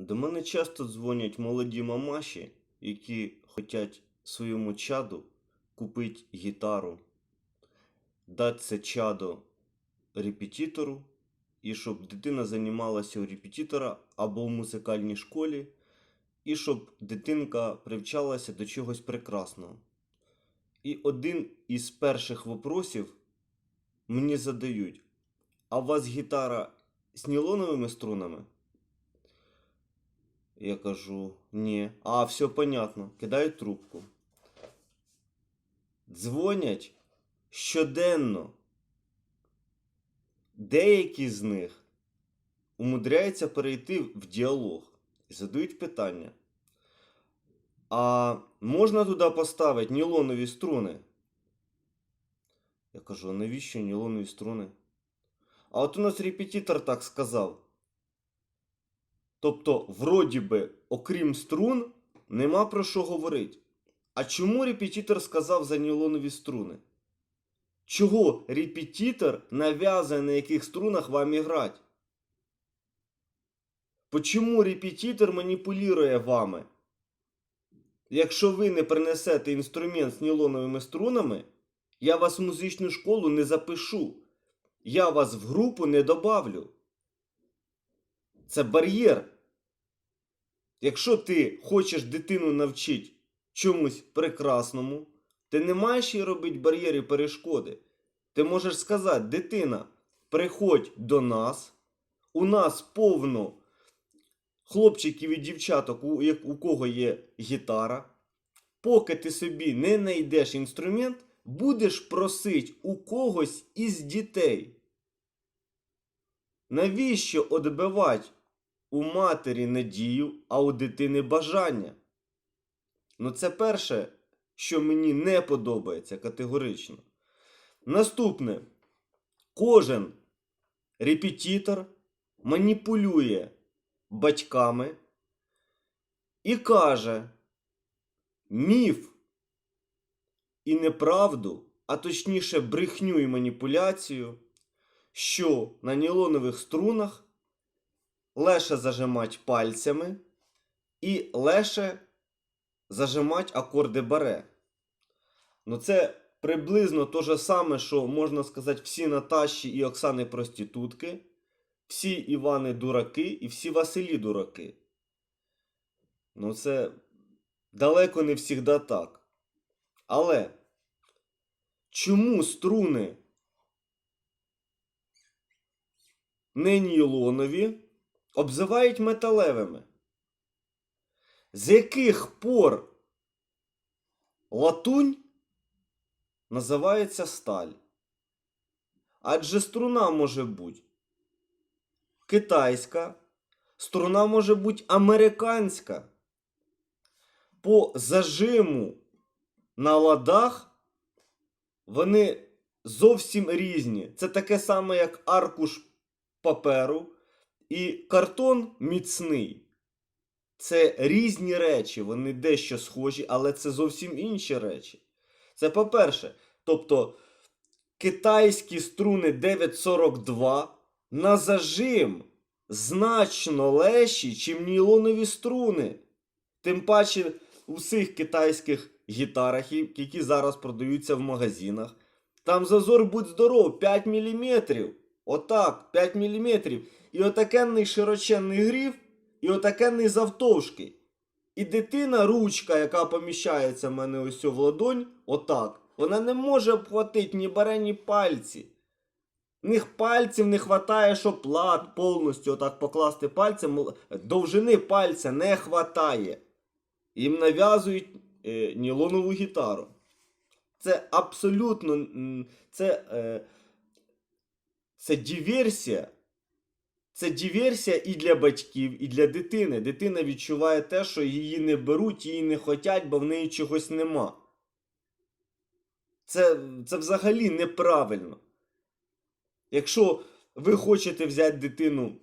До мене часто дзвонять молоді мамаші, які хочуть своєму чаду купити гітару, дати це чадо репетитору, і щоб дитина займалася у репетитора або в музикальній школі, і щоб дитинка привчалася до чогось прекрасного. І один із перших вопросів мені задають: а у вас гітара з нілоновими струнами? Я кажу, ні. А, все понятно. Кидаю трубку. Дзвонять щоденно. Деякі з них умудряються перейти в діалог і задають питання. А можна туди поставити нілонові струни? Я кажу, а навіщо нілонові струни? А от у нас репетитор так сказав. Тобто, вроді би, окрім струн, нема про що говорити. А чому репетитор сказав за нілонові струни? Чого репетитор нав'язує на яких струнах вам іграти? Почому репетитор маніпулює вами? Якщо ви не принесете інструмент з нілоновими струнами, я вас в музичну школу не запишу. Я вас в групу не добавлю. Це бар'єр. Якщо ти хочеш дитину навчити чомусь прекрасному, ти не маєш їй робити бар'єри перешкоди. Ти можеш сказати, дитина, приходь до нас, у нас повно хлопчиків і дівчаток, у, у кого є гітара. Поки ти собі не знайдеш інструмент, будеш просити у когось із дітей. Навіщо відбивати у матері надію, а у дитини бажання? Ну, це перше, що мені не подобається категорично. Наступне. Кожен репетитор маніпулює батьками і каже міф і неправду, а точніше брехню і маніпуляцію, що на нілонових струнах леше зажимать пальцями і леше зажимать акорди баре. Ну це приблизно те же саме, що можна сказати, всі Наташі і Оксани проститутки, всі Івани дураки і всі Василі дураки. Ну це далеко не завжди так. Але чому струни не нілонові обзивають металевими? З яких пор латунь називається сталь? Адже струна може бути китайська, струна може бути американська. По зажиму на ладах вони зовсім різні. Це таке саме, як аркуш паперу і картон міцний. Це різні речі, вони дещо схожі, але це зовсім інші речі. Це по-перше, тобто китайські струни 942 на зажим значно легші, чим нілонові струни. Тим паче у всіх китайських гітарах, які зараз продаються в магазинах, там зазор будь здоров 5 мм. Отак, 5 мм. І отакенний широченний грів, і отакенний завтовшки. І дитина, ручка, яка поміщається в мене ось в ладонь, отак, вона не може обхватити ні баре, ні пальці. В них пальців не хватає, щоб лад повністю отак покласти пальцем. Довжини пальця не хватає. Їм нав'язують е, нілонову гітару. Це абсолютно це, е, це диверсія. Це диверсія і для батьків, і для дитини. Дитина відчуває те, що її не беруть, її не хотять, бо в неї чогось нема. Це, це взагалі неправильно. Якщо ви хочете взяти дитину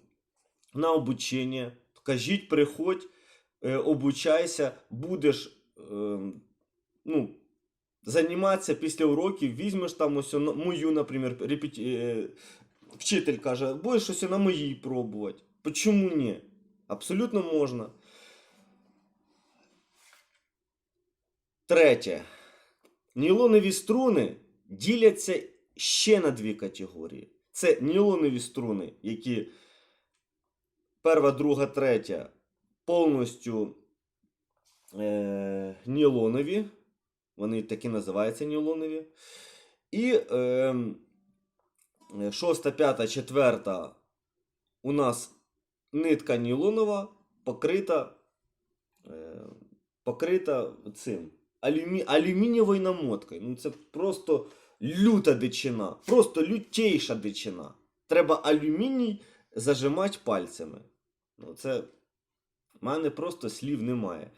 на обучення, то кажіть, приходь, е, обучайся, будеш е, ну, займатися після уроків, візьмеш там ось мою, наприклад, е, вчитель каже, будеш щось на моїй пробувати. Почому ні? Абсолютно можна. Третє. Нейлонові струни діляться ще на дві категорії. Це нейлонові струни, які перша, друга, третя повністю е, нейлонові. Вони такі називаються нейлонові. І е, шоста, п'ята, четверта у нас нитка нейлонова покрита, е, покрита цим алюмі, алюмінієвою намоткою. Ну це просто люта дичина, просто лютейша дичина. Треба алюміній зажимати пальцями. Ну, це в мене просто слів немає.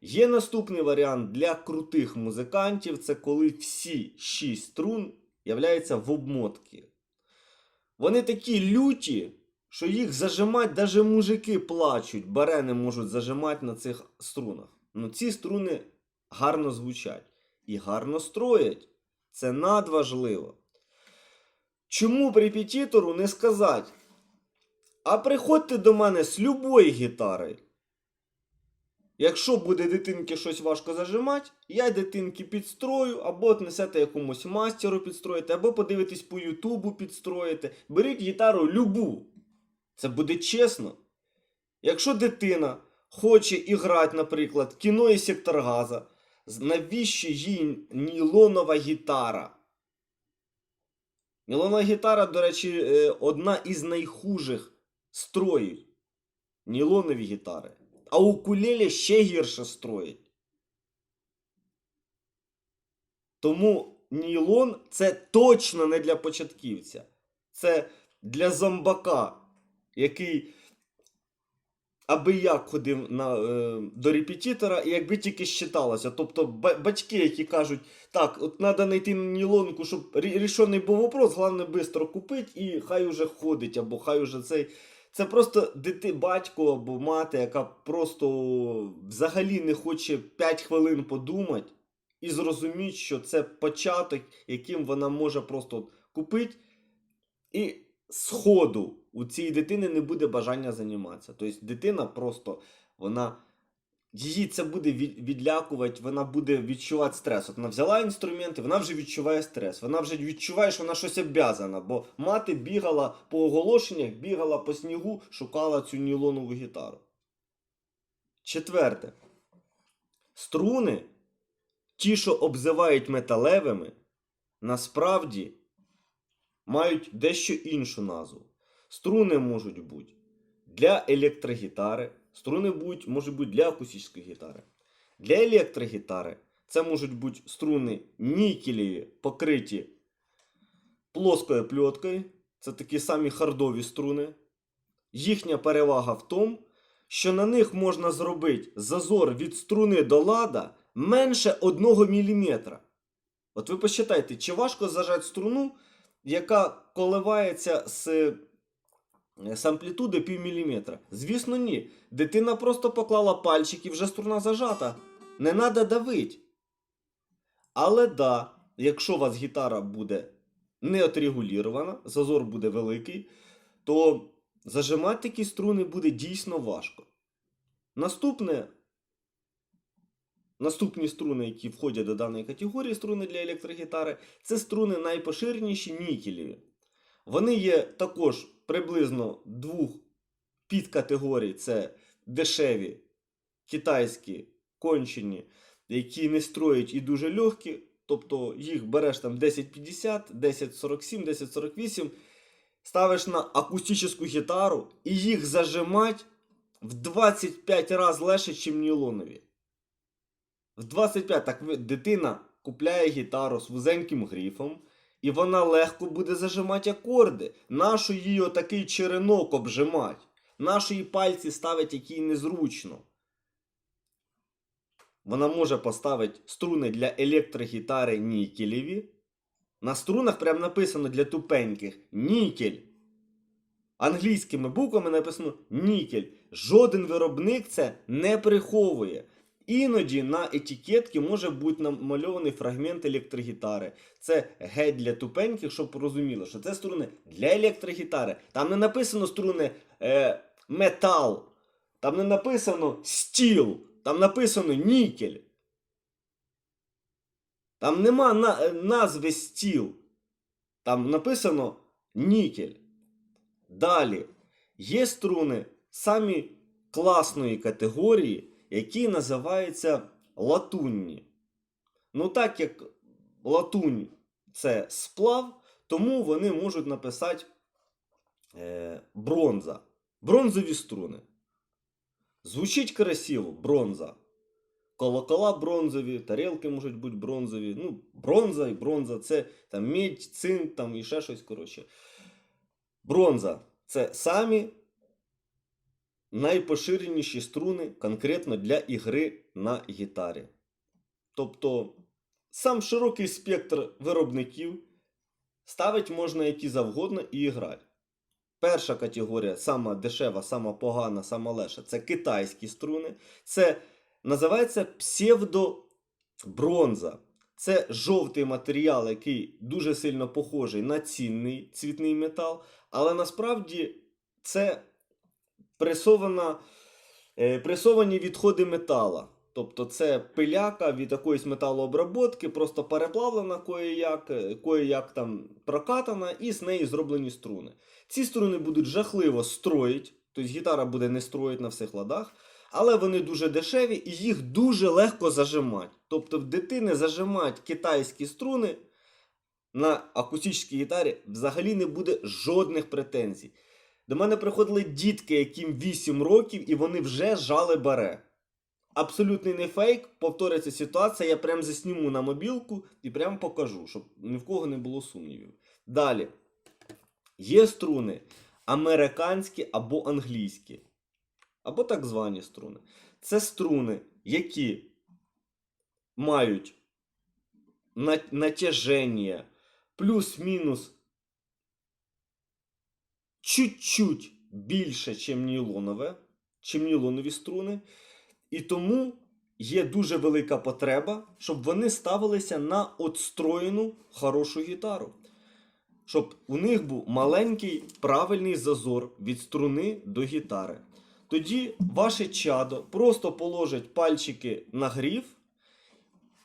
Є наступний варіант для крутих музикантів це коли всі шість струн являються в обмотці. Вони такі люті, що їх зажимать, навіть мужики плачуть, барени можуть зажимати на цих струнах. Ну ці струни гарно звучать і гарно строять. Це надважливо. Чому репетитору не сказати? А приходьте до мене з любої гітари. Якщо буде дитинки щось важко зажимати, я дитинки підстрою, або отнесете якомусь мастеру підстроїти, або подивитесь по Ютубу підстроїте. Беріть гітару любу. Це буде чесно. Якщо дитина хоче іграти, наприклад, кіно і сектор газа, навіщо їй нілонова гітара? Нілонова гітара, до речі, е, одна із найхужих строїв. Нілонові гітари. А укулеле ще гірше строїть. Тому нілон це точно не для початківця. Це для зомбака, який аби як ходив на, е, до репетитора, і якби тільки щиталося. Тобто батьки, які кажуть, так, от треба знайти нілонку, щоб рі- рішений був вопрос, головне швидко купити і хай уже ходить, або хай уже цей. Це просто дити, батько або мати, яка просто взагалі не хоче 5 хвилин подумати і зрозуміти, що це початок, яким вона може просто купити, і сходу у цієї дитини не буде бажання займатися. Тобто дитина просто вона. Її це буде відлякувати, вона буде відчувати стрес. От вона взяла інструменти, вона вже відчуває стрес. Вона вже відчуває, що вона щось обязана. Бо мати бігала по оголошеннях, бігала по снігу, шукала цю нілонову гітару. Четверте. Струни, ті, що обзивають металевими, насправді мають дещо іншу назву. Струни можуть бути для електрогітари, струни будуть, можуть бути для акустичної гітари. Для електрогітари це можуть бути струни нікелеві, покриті плоскою пльоткою. Це такі самі хардові струни. Їхня перевага в тому, що на них можна зробити зазор від струни до лада менше 1 мм. От ви посчитайте, чи важко зажати струну, яка коливається з, з амплітуди пів міліметра? Звісно, ні. Дитина просто поклала пальчик і вже струна зажата. Не треба давити. Але да, якщо у вас гітара буде не отрегулірована, зазор буде великий, то зажимати такі струни буде дійсно важко. Наступне, наступні струни, які входять до даної категорії струни для електрогітари, це струни найпоширеніші нікелеві. Вони є також приблизно двох підкатегорій: це дешеві, китайські, кончені, які не строять і дуже легкі. Тобто їх береш там 1050, 1047, 1048, ставиш на акустичну гітару і їх зажимать в 25 разів легше, ніж нілонові. В 25 так дитина купляє гітару з вузеньким грифом, і вона легко буде зажимати акорди. Нащо їй отакий черенок обжимать? Нащо пальці ставить, які незручно? Вона може поставити струни для електрогітари нікелеві. На струнах прям написано для тупеньких нікель. Англійськими буквами написано нікель. Жоден виробник це не приховує. Іноді на етикетці може бути намальований фрагмент електрогітари. Це геть для тупеньких, щоб порозуміло, що це струни для електрогітари. Там не написано струни е, метал. Там не написано стіл, там написано нікель. Там нема на, е, назви стіл. Там написано нікель. Далі. Є струни самі класної категорії, які називаються латунні. Ну, так як латунь це сплав, тому вони можуть написати е, бронза. Бронзові струни. Звучить красиво, бронза. Колокола бронзові, тарілки можуть бути бронзові. Ну, бронза і бронза це там медь, цинк там і ще щось коротше. Бронза це самі найпоширеніші струни конкретно для ігри на гітарі. Тобто сам широкий спектр виробників ставить можна які завгодно і грати. Перша категорія, сама дешева, сама погана, сама леша це китайські струни. Це називається псевдобронза. Це жовтий матеріал, який дуже сильно похожий на цінний цвітний метал, але насправді це пресована, е, пресовані відходи метала. Тобто це пиляка від якоїсь металообработки, просто переплавлена кое-як, е, кое-як там прокатана, і з неї зроблені струни. Ці струни будуть жахливо строїть, тобто гітара буде не строїть на всіх ладах, але вони дуже дешеві і їх дуже легко зажимати. Тобто в дитини зажимати китайські струни на акустичній гітарі взагалі не буде жодних претензій. До мене приходили дітки, яким 8 років, і вони вже жали баре. Абсолютний не фейк, повториться ситуація, я прям засніму на мобілку і прям покажу, щоб ні в кого не було сумнівів. Далі. Є струни американські або англійські, або так звані струни. Це струни, які мають на- натяження плюс-мінус чуть-чуть більше, ніж нілонове, чим нілонові струни. І тому є дуже велика потреба, щоб вони ставилися на отстроєну хорошу гітару. Щоб у них був маленький правильний зазор від струни до гітари. Тоді ваше чадо просто положить пальчики на гріф,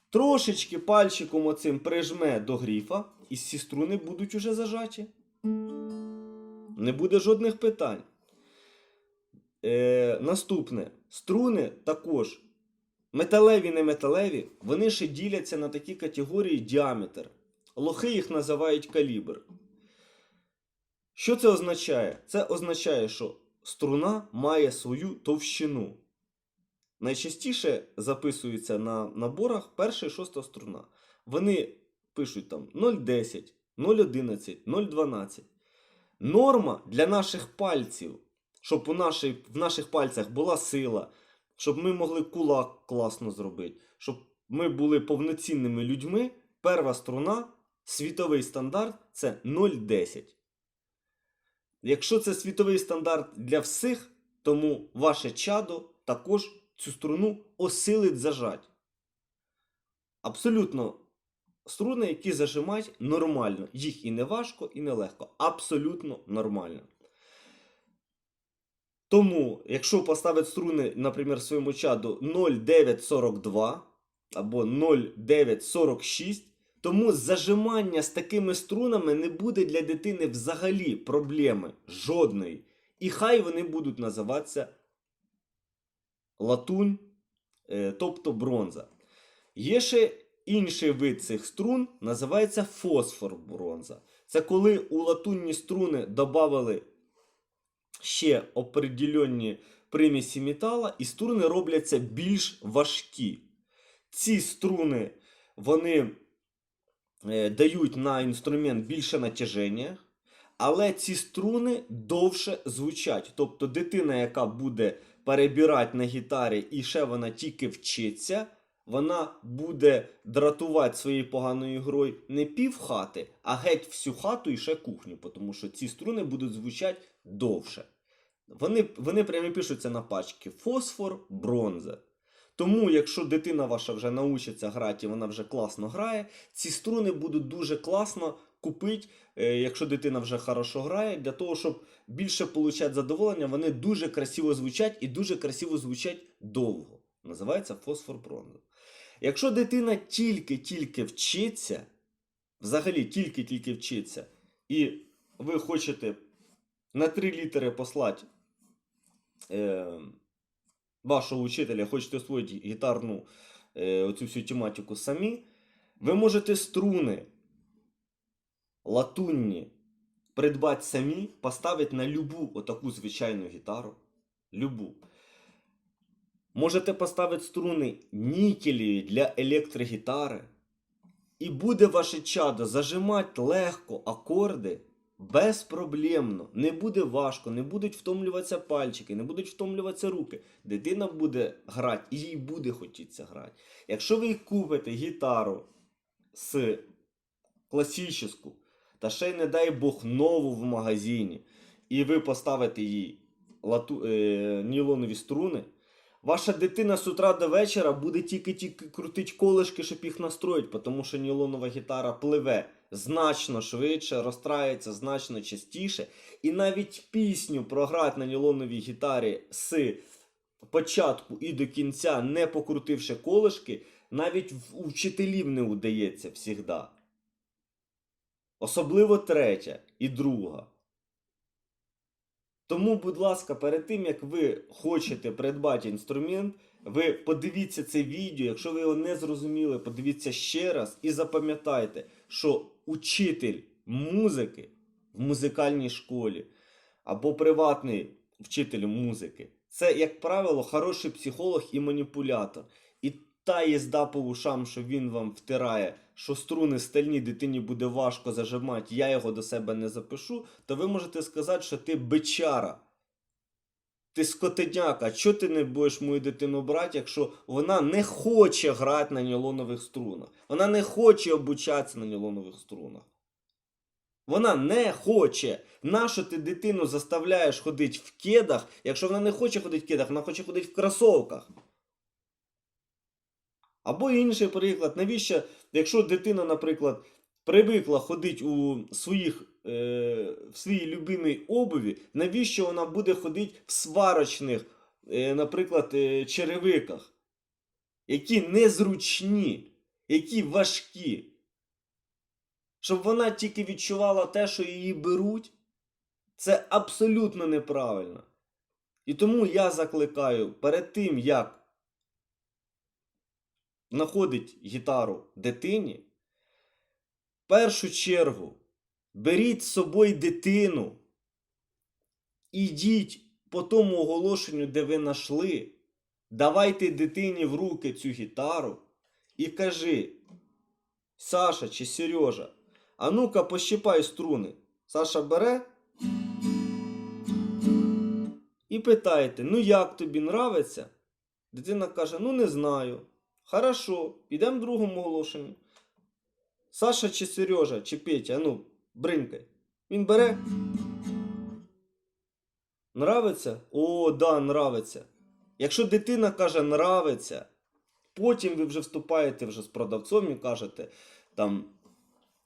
трошечки пальчиком оцим прижме до гріфа, і ці струни будуть уже зажаті. Не буде жодних питань. Е, наступне. Струни також. Металеві, не металеві, вони ще діляться на такі категорії діаметр. Лохи їх називають калібр. Що це означає? Це означає, що струна має свою товщину. Найчастіше записується на наборах перша і шоста струна. Вони пишуть там 0,10, 0,11, 0,12. Норма для наших пальців, щоб у нашій, в наших пальцях була сила, щоб ми могли кулак класно зробити, щоб ми були повноцінними людьми, перша струна, світовий стандарт це 0,10. Якщо це світовий стандарт для всіх, тому ваше чадо також цю струну осилить зажать. Абсолютно струни, які зажимають нормально. Їх і не важко, і не легко. Абсолютно нормально. Тому, якщо поставити струни, наприклад, своєму чаду 0,942 або 0,946, тому зажимання з такими струнами не буде для дитини взагалі проблеми жодної. І хай вони будуть називатися латунь, е, тобто бронза. Є ще інший вид цих струн, називається фосфор бронза. Це коли у латунні струни додали ще определенні примісі метала, і струни робляться більш важкі. Ці струни вони е, дають на інструмент більше натяження, але ці струни довше звучать. Тобто дитина, яка буде перебирати на гітарі і ще вона тільки вчиться, вона буде дратувати своєю поганою грою не пів хати, а геть всю хату і ще кухню, тому що ці струни будуть звучати довше. Вони, вони прямо пишуться на пачки фосфор, бронза. Тому, якщо дитина ваша вже научиться грати і вона вже класно грає, ці струни будуть дуже класно купити, е, якщо дитина вже хорошо грає, для того, щоб більше отримати задоволення, вони дуже красиво звучать і дуже красиво звучать довго. Називається фосфор бронза. Якщо дитина тільки-тільки вчиться, взагалі тільки-тільки вчиться, і ви хочете на три літери послати е, вашого учителя, хочете освоїти гітарну е, оцю всю тематику самі, ви можете струни латунні придбати самі, поставити на любу отаку звичайну гітару. Любу. Можете поставити струни нікелеві для електрогітари. І буде ваше чадо зажимати легко акорди безпроблемно. Не буде важко, не будуть втомлюватися пальчики, не будуть втомлюватися руки. Дитина буде грати і їй буде хотітися грати. Якщо ви купите гітару з класичну, та ще й не дай Бог нову в магазині, і ви поставите їй лату, е, нілонові струни, Ваша дитина з утра до вечора буде тільки-тільки крутити колишки, щоб їх настроїти, тому що нілонова гітара пливе значно швидше, розтрається значно частіше. І навіть пісню програти на нілоновій гітарі з початку і до кінця, не покрутивши колишки, навіть у вчителів не удається завжди. Особливо третя і друга. Тому, будь ласка, перед тим як ви хочете придбати інструмент, ви подивіться це відео. Якщо ви його не зрозуміли, подивіться ще раз і запам'ятайте, що учитель музики в музикальній школі або приватний вчитель музики це, як правило, хороший психолог і маніпулятор. І та їзда по ушам, що він вам втирає, що струни стальні дитині буде важко зажимати, я його до себе не запишу, то ви можете сказати, що ти бичара. Ти скотиняка, чого ти не будеш мою дитину брати, якщо вона не хоче грати на нілонових струнах? Вона не хоче обучатися на нілонових струнах. Вона не хоче. Нащо ти дитину заставляєш ходити в кедах, якщо вона не хоче ходити в кедах, вона хоче ходити в кросовках. Або інший приклад, навіщо, якщо дитина, наприклад, привикла ходити у своїх, е, в своїй любимій обуві, навіщо вона буде ходити в сварочних, е, наприклад, е, черевиках, які незручні, які важкі. Щоб вона тільки відчувала те, що її беруть, це абсолютно неправильно. І тому я закликаю перед тим, як знаходить гітару дитині, в першу чергу беріть з собою дитину, ідіть по тому оголошенню, де ви знайшли, давайте дитині в руки цю гітару і кажи, Саша чи Сережа, а ну-ка пощипай струни. Саша бере і питаєте, ну як тобі нравиться? Дитина каже, ну не знаю. Хорошо, підемо другому оголошенню. Саша чи Сережа, чи Петя, ну, бринькай. Він бере. Нравиться? О, да, нравиться. Якщо дитина каже нравиться, потім ви вже вступаєте вже з продавцом і кажете, там,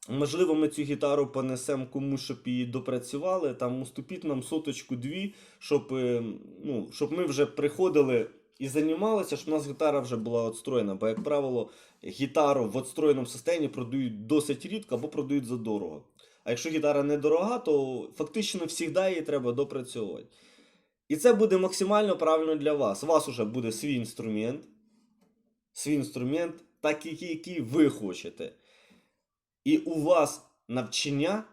можливо, ми цю гітару понесемо комусь, щоб її допрацювали, там уступіть нам соточку дві, щоб, е, ну, щоб ми вже приходили і займалися, щоб у нас гітара вже була відстроєна. Бо, як правило, гітару в відстроєному стані продають досить рідко або продають задорого. А якщо гітара недорога, то фактично завжди її треба допрацьовувати. І це буде максимально правильно для вас. У вас вже буде свій інструмент, свій інструмент, так який, ви хочете. І у вас навчання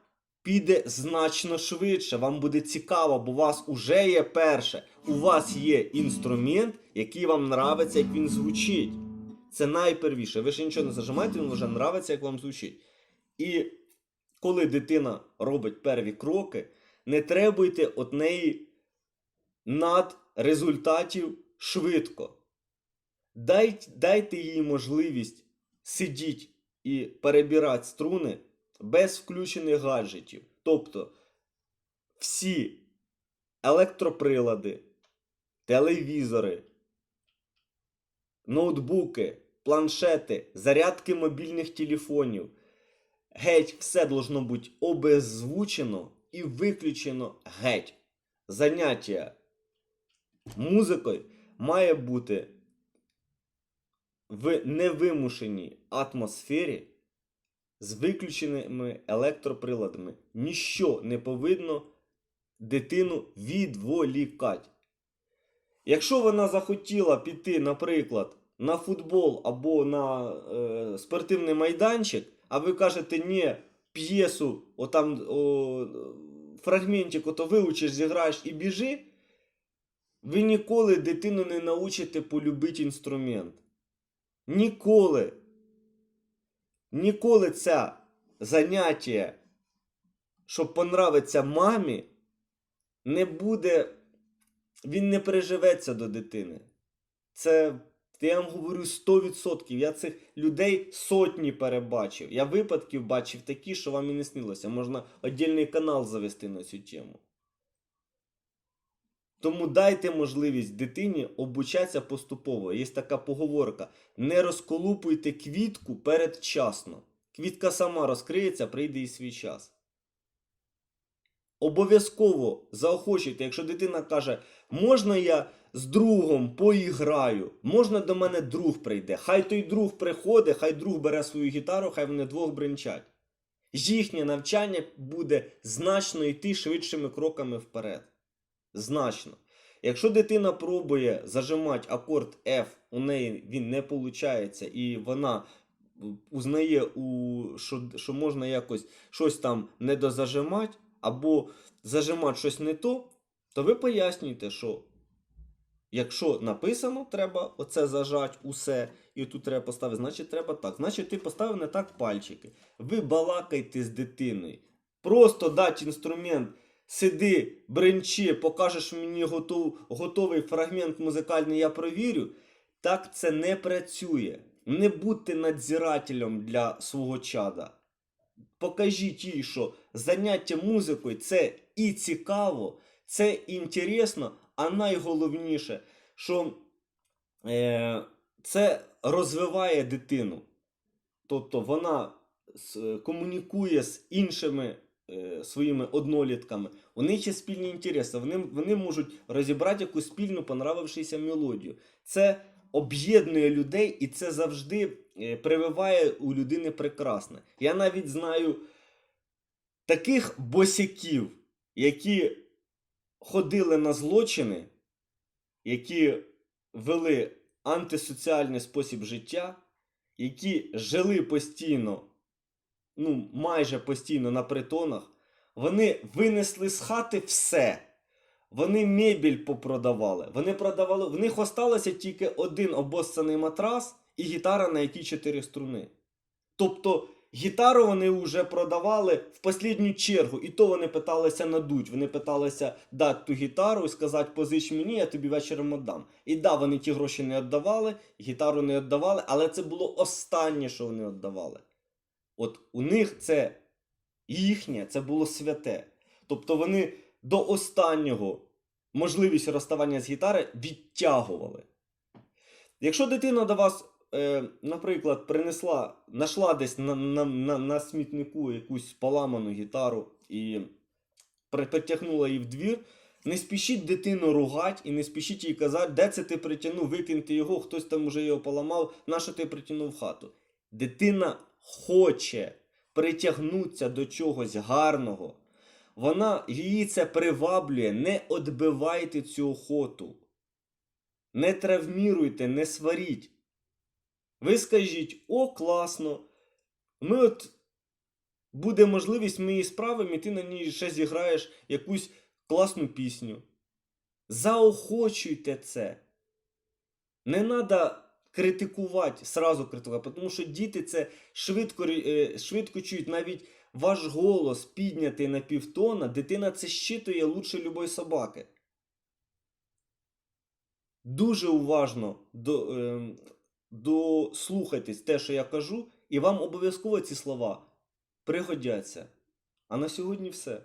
піде значно швидше. Вам буде цікаво, бо у вас уже є перше. У вас є інструмент, який вам нравиться, як він звучить. Це найпервіше. Ви ще нічого не зажимаєте, він вже нравиться, як вам звучить. І коли дитина робить перві кроки, не требуйте від неї над результатів швидко. Дайте, дайте їй можливість сидіти і перебирати струни без включених гаджетів. Тобто всі електроприлади, телевізори, ноутбуки, планшети, зарядки мобільних телефонів, Геть все должно бути обезвучено і виключено геть. Заняття музикою має бути в невимушеній атмосфері з виключеними електроприладами. Ніщо не повинно дитину відволікати. Якщо вона захотіла піти, наприклад, на футбол або на е, спортивний майданчик, а ви кажете, ні, п'єсу, отам о, фрагментик, ото вивчиш, зіграєш і біжи, ви ніколи дитину не научите полюбити інструмент. Ніколи. Ніколи це заняття, щоб понравиться мамі, не буде. Він не переживеться до дитини. Це я вам говорю 100%. Я цих людей сотні перебачив. Я випадків бачив такі, що вам і не снилося. Можна віддільний канал завести на цю тему. Тому дайте можливість дитині обучатися поступово. Є така поговорка: не розколупуйте квітку передчасно. Квітка сама розкриється, прийде і свій час. Обов'язково заохочуйте, якщо дитина каже, можна я з другом поіграю, можна до мене друг прийде. Хай той друг приходить, хай друг бере свою гітару, хай вони двох бренчать. Їхнє навчання буде значно йти швидшими кроками вперед. Значно. Якщо дитина пробує зажимати акорд F, у неї він не виходить, і вона узнає, у, що, що можна якось щось там не дозажимати, або зажимати щось не то, то ви пояснюєте, що якщо написано, треба оце зажати усе, і тут треба поставити, значить треба так. Значить, ти поставив не так пальчики. Ви балакайте з дитиною. Просто дати інструмент, сиди, бренчи, покажеш мені готов, готовий фрагмент музикальний, я провірю. Так це не працює. Не будьте надзирателем для свого чада. Покажіть їй, що заняття музикою це і цікаво, це інтересно, а найголовніше, що е, це розвиває дитину. Тобто вона комунікує з іншими е, своїми однолітками. У них є спільні інтереси, вони, вони можуть розібрати якусь спільну понравившуюся мелодію. Це об'єднує людей і це завжди е, прививає у людини прекрасне. Я навіть знаю таких босяків, які ходили на злочини, які вели антисоціальний спосіб життя, які жили постійно, ну, майже постійно на притонах, вони винесли з хати все. Вони мебіль попродавали. Вони продавали. В них осталося тільки один обоссаний матрас і гітара, на якій чотири струни. Тобто гітару вони вже продавали в останню чергу, і то вони питалися надуть. Вони питалися дати ту гітару і сказати, позич мені, я тобі вечором віддам. І да, вони ті гроші не віддавали, гітару не віддавали, але це було останнє, що вони віддавали. От у них це їхнє, це було святе. Тобто вони до останнього можливість розставання з гітари відтягували. Якщо дитина до вас, е, наприклад, принесла, знайшла десь на, на, на, на смітнику якусь поламану гітару і при- притягнула її в двір, не спішіть дитину ругати і не спішіть їй казати, де це ти притягнув, викиньте його, хтось там уже його поламав, на що ти притягнув в хату. Дитина хоче притягнутися до чогось гарного. Вона її це приваблює. Не відбивайте цю охоту. Не травміруйте, не сваріть. Ви скажіть, о, класно. Ми от буде можливість, ми її справимо, і ти на ній ще зіграєш якусь класну пісню. Заохочуйте це. Не треба критикувати, сразу критикувати, тому що діти це швидко, е, швидко чують навіть ваш голос піднятий на півтона, дитина це щитує лучше любої собаки. Дуже уважно до, ем, дослухайтесь те, що я кажу, і вам обов'язково ці слова пригодяться. А на сьогодні все.